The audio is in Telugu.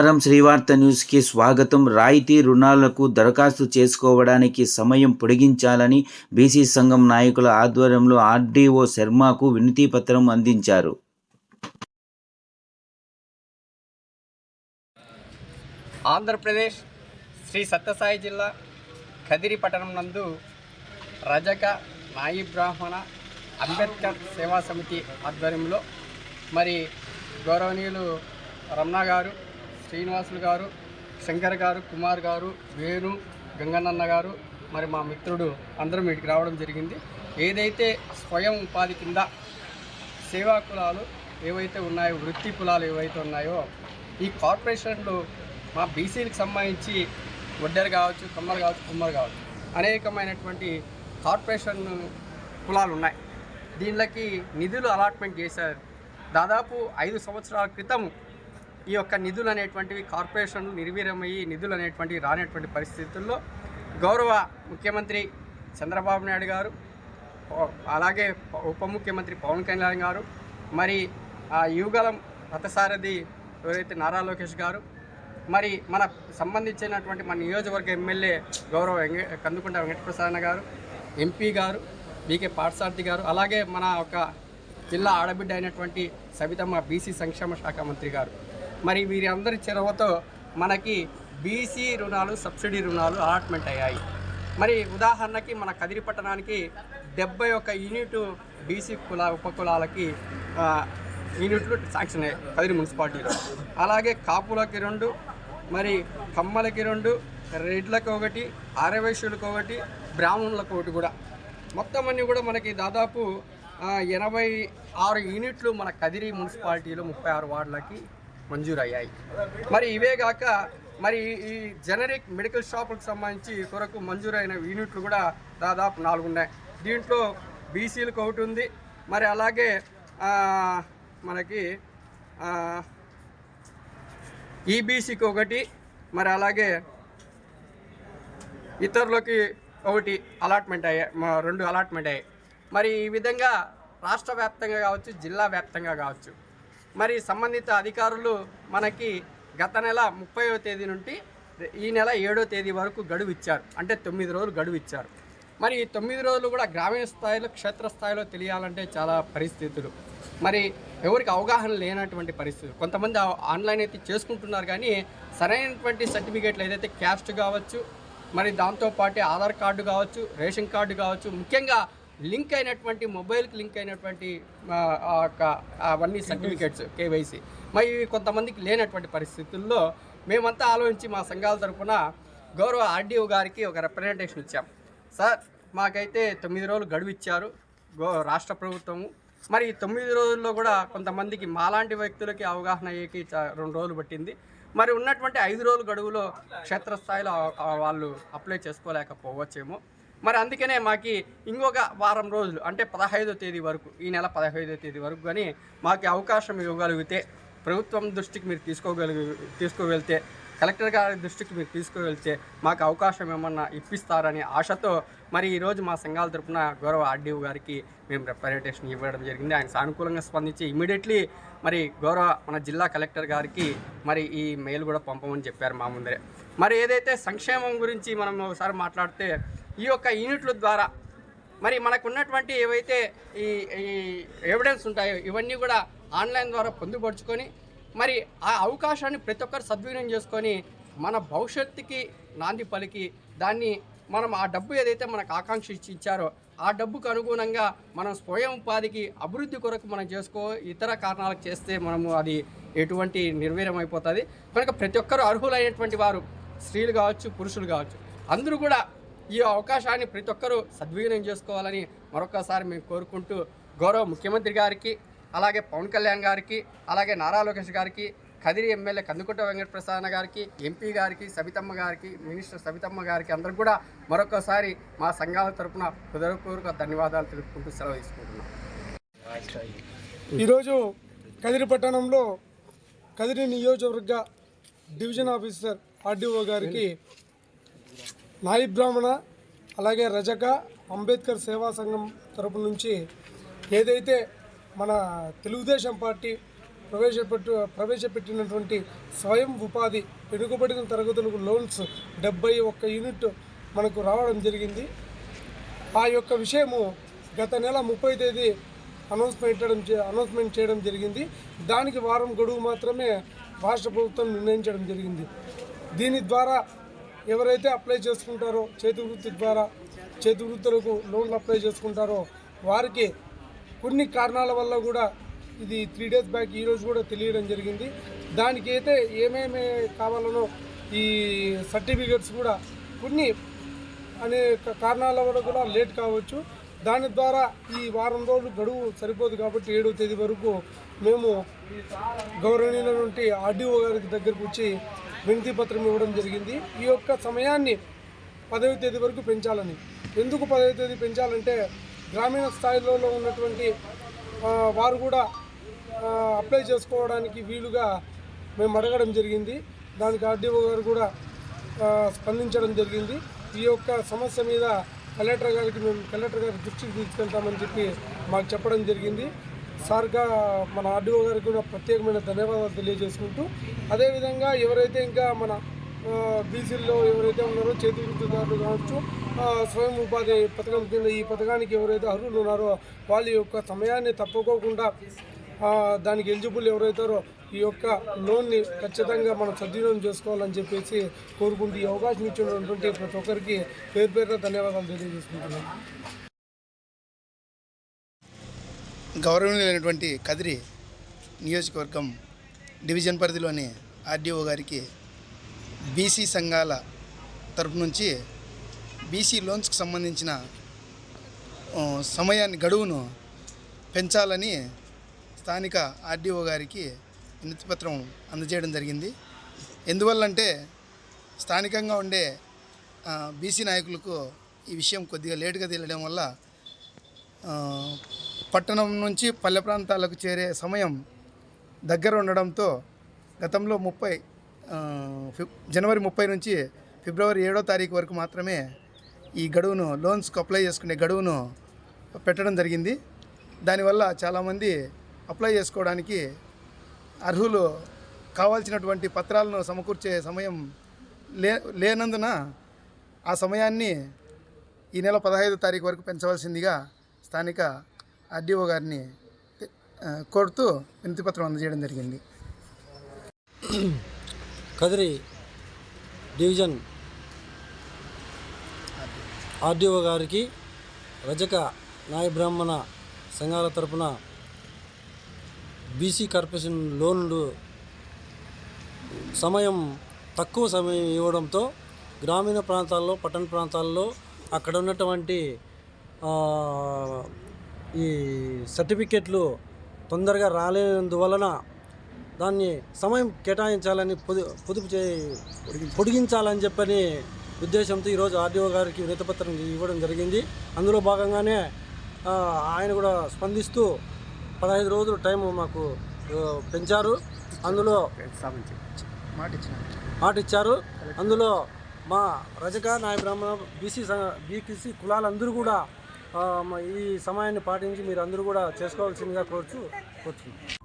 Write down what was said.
నమస్కారం. శ్రీవార్త న్యూస్కి స్వాగతం. రాయితీ రుణాలకు దరఖాస్తు చేసుకోవడానికి సమయం పొడిగించాలని బీసీ సంఘం నాయకుల ఆధ్వర్యంలో ఆర్డీఓ శర్మకు వినతిపత్రం అందించారు. ఆంధ్రప్రదేశ్ శ్రీ సత్యసాయి జిల్లా కదిరి పట్టణం నందు రజక నాయి బ్రాహ్మణ అంబేద్కర్ సేవా సమితి ఆధ్వర్యంలో మరి గౌరవనీయులు రమణ గారు శ్రీనివాసులు గారు శంకర్ గారు కుమార్ గారు వేణు గంగన్నన్న గారు మరి మా మిత్రుడు అందరం వీటికి రావడం జరిగింది. ఏదైతే స్వయం ఉపాధి కింద సేవా కులాలు ఏవైతే ఉన్నాయో వృత్తి కులాలు ఏవైతే ఉన్నాయో ఈ కార్పొరేషన్లు మా బీసీలకు సంబంధించి వడ్డెరు కావచ్చు కమ్మలు కావచ్చు కుమ్మలు కావచ్చు అనేకమైనటువంటి కార్పొరేషన్ కులాలు ఉన్నాయి. దీనిలోకి నిధులు అలాట్మెంట్ చేశారు. దాదాపు ఐదు సంవత్సరాల క్రితం ఈ యొక్క నిధులు అనేటువంటివి కార్పొరేషన్లు నిర్వీర్యమయ్యి నిధులు అనేటువంటివి రానటువంటి పరిస్థితుల్లో గౌరవ ముఖ్యమంత్రి చంద్రబాబు నాయుడు గారు అలాగే ఉప ముఖ్యమంత్రి పవన్ కళ్యాణ్ గారు మరి ఆ యుగలం రథసారథి ఎవరైతే నారా లోకేష్ గారు మరి మన సంబంధించినటువంటి మన నియోజకవర్గ ఎమ్మెల్యే గౌరవ వెంక కందుకుంట వెంకటప్రసన్న గారు ఎంపీ గారు బీకే పాఠసారథి గారు అలాగే మన ఒక జిల్లా ఆడబిడ్డ అయినటువంటి సవితమ్మ బీసీ సంక్షేమ శాఖ మంత్రి గారు. మరి వీరందరి అందరి చొరవతో మనకి బీసీ రుణాలు సబ్సిడీ రుణాలు అలాట్మెంట్ అయ్యాయి. మరి ఉదాహరణకి మన కదిరి పట్టణానికి డెబ్బై ఒక్క యూనిట్ బీసీ కుల ఉపకులాలకి యూనిట్లు శాంక్షన్ అయ్యాయి కదిరి మున్సిపాలిటీలో. అలాగే కాపులకి రెండు మరి కమ్మలకి రెండు రెడ్లకు ఒకటి ఆరవైశ్యులకు ఒకటి బ్రాహ్మణులకు ఒకటి కూడా. మొత్తం అన్నీ కూడా మనకి దాదాపు ఎనభై ఆరు యూనిట్లు మన కదిరి మున్సిపాలిటీలో ముప్పై ఆరు వార్డులకి మంజూరయ్యాయి. మరి ఇవే కాక మరి ఈ జనరిక్ మెడికల్ షాపులకు సంబంధించి కొరకు మంజూరైన యూనిట్లు కూడా దాదాపు నాలుగు ఉన్నాయి. దీంట్లో బీసీలకు ఒకటి ఉంది. మరి అలాగే మనకి ఈబీసీకి ఒకటి మరి అలాగే ఇతరులకి ఒకటి అలాట్మెంట్ అయ్యాయి. రెండు అలాట్మెంట్ అయ్యాయి. మరి ఈ విధంగా రాష్ట్ర వ్యాప్తంగా కావచ్చు జిల్లా వ్యాప్తంగా కావచ్చు మరి సంబంధిత అధికారులు మనకి గత నెల ముప్పైవ తేదీ నుండి ఈ నెల ఏడో తేదీ వరకు గడువు ఇచ్చారు. అంటే తొమ్మిది రోజులు గడువు ఇచ్చారు. మరి ఈ తొమ్మిది రోజులు కూడా గ్రామీణ స్థాయిలో క్షేత్ర స్థాయిలో తెలియాలంటే చాలా పరిస్థితులు. మరి ఎవరికి అవగాహన లేనటువంటి పరిస్థితులు. కొంతమంది ఆన్లైన్ అయితే చేసుకుంటున్నారు కానీ సరైనటువంటి సర్టిఫికేట్లు ఏదైతే క్యాస్ట్ కావచ్చు మరి దాంతోపాటు ఆధార్ కార్డు కావచ్చు రేషన్ కార్డు కావచ్చు ముఖ్యంగా లింక్ అయినటువంటి మొబైల్కి లింక్ అయినటువంటి యొక్క అవన్నీ సర్టిఫికేట్స్ కేవైసీ. మరి ఇవి కొంతమందికి లేనటువంటి పరిస్థితుల్లో మేమంతా ఆలోచించి మా సంఘాల తరఫున గౌరవ ఆర్డీఓ గారికి ఒక రిప్రజెంటేషన్ ఇచ్చాం. సార్ మాకైతే తొమ్మిది రోజులు గడువు ఇచ్చారు గో రాష్ట్ర ప్రభుత్వము. మరి తొమ్మిది రోజుల్లో కూడా కొంతమందికి మాలాంటి వ్యక్తులకి అవగాహన అయ్యేకి చా- రెండు రోజులు పట్టింది. మరి ఉన్నటువంటి ఐదు రోజుల గడువులో క్షేత్రస్థాయిలో వాళ్ళు అప్లై చేసుకోలేకపోవచ్చేమో. మరి అందుకనే మాకి ఇంకొక వారం రోజులు అంటే పదహైదో తేదీ వరకు ఈ నెల పదహైదో తేదీ వరకు కానీ మాకు అవకాశం ఇవ్వగలిగితే ప్రభుత్వం దృష్టికి మీరు తీసుకోగలిగి తీసుకువెళ్తే కలెక్టర్ గారి దృష్టికి మీరు తీసుకువెళ్తే మాకు అవకాశం ఏమన్నా ఇప్పిస్తారని ఆశతో మరి ఈరోజు మా సంఘాల తరపున గౌరవ ఆర్డీఓ గారికి మేము రిప్రజెంటేషన్ ఇవ్వడం జరిగింది. ఆయన సానుకూలంగా స్పందించి ఇమీడియట్లీ మరి గౌరవ మన జిల్లా కలెక్టర్ గారికి మరి ఈ మెయిల్ కూడా పంపమని చెప్పారు మా ముందరే. మరి ఏదైతే సంక్షేమం గురించి మనం ఒకసారి మాట్లాడితే ఈ యొక్క యూనిట్ల ద్వారా. మరి మనకున్నటువంటి ఏవైతే ఈ ఈ ఎవిడెన్స్ ఉంటాయో ఇవన్నీ కూడా ఆన్లైన్ ద్వారా పొందుపరుచుకొని మరి ఆ అవకాశాన్ని ప్రతి ఒక్కరు సద్వినియోగం చేసుకొని మన భవిష్యత్తుకి నాంది పలికి దాన్ని మనం ఆ డబ్బు ఏదైతే మనకు ఆకాంక్ష ఇచ్చారో ఆ డబ్బుకు అనుగుణంగా మనం స్వయం ఉపాధికి అభివృద్ధి కొరకు మనం చేసుకో ఇతర కారణాలకు చేస్తే మనము అది ఎటువంటి నిర్వీర్యం అయిపోతుంది. కనుక ప్రతి ఒక్కరు అర్హులైనటువంటి వారు స్త్రీలు కావచ్చు పురుషులు కావచ్చు అందరూ కూడా ఈ అవకాశాన్ని ప్రతి ఒక్కరూ సద్వినియోగం చేసుకోవాలని మరొకసారి మేము కోరుకుంటూ గౌరవ ముఖ్యమంత్రి గారికి అలాగే పవన్ కళ్యాణ్ గారికి అలాగే నారా లోకేష్ గారికి కదిరి ఎమ్మెల్యే కందుకుంట వెంకటప్రసాద్ గారికి ఎంపీ గారికి సబితమ్మ గారికి మినిస్టర్ సబితమ్మ గారికి అందరూ కూడా మరొకసారి మా సంఘాల తరపున హృదయపూర్వక ధన్యవాదాలు తెలుపుకుంటూ సెలవు తీసుకుంటున్నాం. ఈరోజు కదిరి పట్టణంలో కదిరి నియోజకవర్గ డివిజన్ ఆఫీసర్ ఆర్డీఓ గారికి నాయి బ్రాహ్మణ అలాగే రజక అంబేద్కర్ సేవా సంఘం తరపు నుంచి ఏదైతే మన తెలుగుదేశం పార్టీ ప్రవేశపెట్టు ప్రవేశపెట్టినటువంటి స్వయం ఉపాధి వెనుకబడిన తరగతులకు లోన్స్ డెబ్బై ఒక్క యూనిట్ మనకు రావడం జరిగింది. ఆ యొక్క విషయము గత నెల ముప్పై తేదీ అనౌన్స్మెంట్ చేయడం అనౌన్స్మెంట్ చేయడం జరిగింది. దానికి వారం గడువు మాత్రమే రాష్ట్ర ప్రభుత్వం నిర్ణయించడం జరిగింది. దీని ద్వారా ఎవరైతే అప్లై చేసుకుంటారో చేతి వృత్తి ద్వారా చేతి వృత్తులకు లోన్లు అప్లై చేసుకుంటారో వారికి కొన్ని కారణాల వల్ల కూడా ఇది త్రీ డేస్ బ్యాక్ ఈరోజు కూడా తెలియడం జరిగింది. దానికి అయితే ఏమేమి కావాలనో ఈ సర్టిఫికెట్స్ కూడా కొన్ని అనేక కారణాల వల్ల కూడా లేట్ కావచ్చు. దాని ద్వారా ఈ వారం రోజులు గడువు సరిపోదు కాబట్టి ఏడవ తేదీ వరకు మేము గౌరవనీయులైనటువంటి ఆర్డీఓ గారి దగ్గరకు వచ్చి వినతి పత్రం ఇవ్వడం జరిగింది. ఈ యొక్క సమయాన్ని పదవ తేదీ వరకు పెంచాలని. ఎందుకు పదవ తేదీ పెంచాలంటే గ్రామీణ స్థాయిలో ఉన్నటువంటి వారు కూడా అప్లై చేసుకోవడానికి వీలుగా మేము అడగడం జరిగింది. దానికి ఆర్డీఓ గారు కూడా స్పందించడం జరిగింది. ఈ యొక్క సమస్య మీద కలెక్టర్ గారికి మేము కలెక్టర్ గారి దృష్టికి తీసుకెళ్తామని చెప్పి మాకు చెప్పడం జరిగింది. సార్గా మన ఆర్డీఓ గారికి కూడా ప్రత్యేకమైన ధన్యవాదాలు తెలియజేసుకుంటూ అదేవిధంగా ఎవరైతే ఇంకా మన బీసీల్లో ఎవరైతే ఉన్నారో చేతి వృత్తిదారులు కావచ్చు స్వయం ఉపాధి పథకం కింద ఈ పథకానికి ఎవరైతే అర్హులు ఉన్నారో వాళ్ళ యొక్క సమయాన్ని తప్పుకోకుండా దానికి ఎలిజిబుల్ ఎవరైతారో ఈ యొక్క లోన్ని ఖచ్చితంగా మనం సద్వినియోగం చేసుకోవాలని చెప్పేసి కోరుకుంటూ ఈ అవకాశం ఇచ్చినటువంటి ప్రతి ఒక్కరికి పేరు పేరున ధన్యవాదాలు తెలియజేసుకుంటున్నాను. గౌరవనీయులైనటువంటి కదిరి నియోజకవర్గం డివిజన్ పరిధిలోని ఆర్డీఓ గారికి బీసీ సంఘాల తరపు నుంచి బీసీ లోన్స్కి సంబంధించిన సమయాన్ని గడువును పెంచాలని స్థానిక ఆర్డీఓ గారికి వినతిపత్రం అందజేయడం జరిగింది. ఎందువల్లంటే స్థానికంగా ఉండే బీసీ నాయకులకు ఈ విషయం కొద్దిగా లేటుగా తెలియడం వల్ల పట్టణం నుంచి పల్లె ప్రాంతాలకు చేరే సమయం దగ్గర ఉండడంతో గతంలో ముప్పై జనవరి ముప్పై నుంచి ఫిబ్రవరి ఏడో తారీఖు వరకు మాత్రమే ఈ గడువును లోన్స్కు అప్లై చేసుకునే గడువును పెట్టడం జరిగింది. దానివల్ల చాలామంది అప్లై చేసుకోవడానికి అర్హులు కావాల్సినటువంటి పత్రాలను సమకూర్చే సమయం లే లేనందున ఆ సమయాన్ని ఈ నెల పదహైదు తారీఖు వరకు పెంచవలసిందిగా స్థానిక ఆర్డీఓ గారిని కోరుతూ వినతిపత్రం అందజేయడం జరిగింది. కదిరి డివిజన్ ఆర్డీఓ గారికి రజక నాయ బ్రాహ్మణ సంఘాల తరపున బీసీ కార్పొరేషన్ లోన్లు సమయం తక్కువ సమయం ఇవ్వడంతో గ్రామీణ ప్రాంతాల్లో పట్టణ ప్రాంతాల్లో అక్కడ ఉన్నటువంటి ఈ సర్టిఫికెట్లు తొందరగా రాలేనందువలన దాన్ని సమయం కేటాయించాలని పొదు పొదుపు చే పొడిగించాలని చెప్పని ఉద్దేశంతో ఈరోజు ఆర్డీఓ గారికి వినతిపత్రం ఇవ్వడం జరిగింది. అందులో భాగంగానే ఆయన కూడా స్పందిస్తూ పదహైదు రోజులు టైం మాకు పెంచారు. అందులో మాట ఇచ్చారు అందులో మా రజక నాయ బ్రాహ్మణ బీసీ బీసీ కులాలందరూ కూడా ఈ సమయాన్ని పాటించి మీరు అందరూ కూడా చేసుకోవాల్సిందిగా కోరుచు కోరుచున్నాం.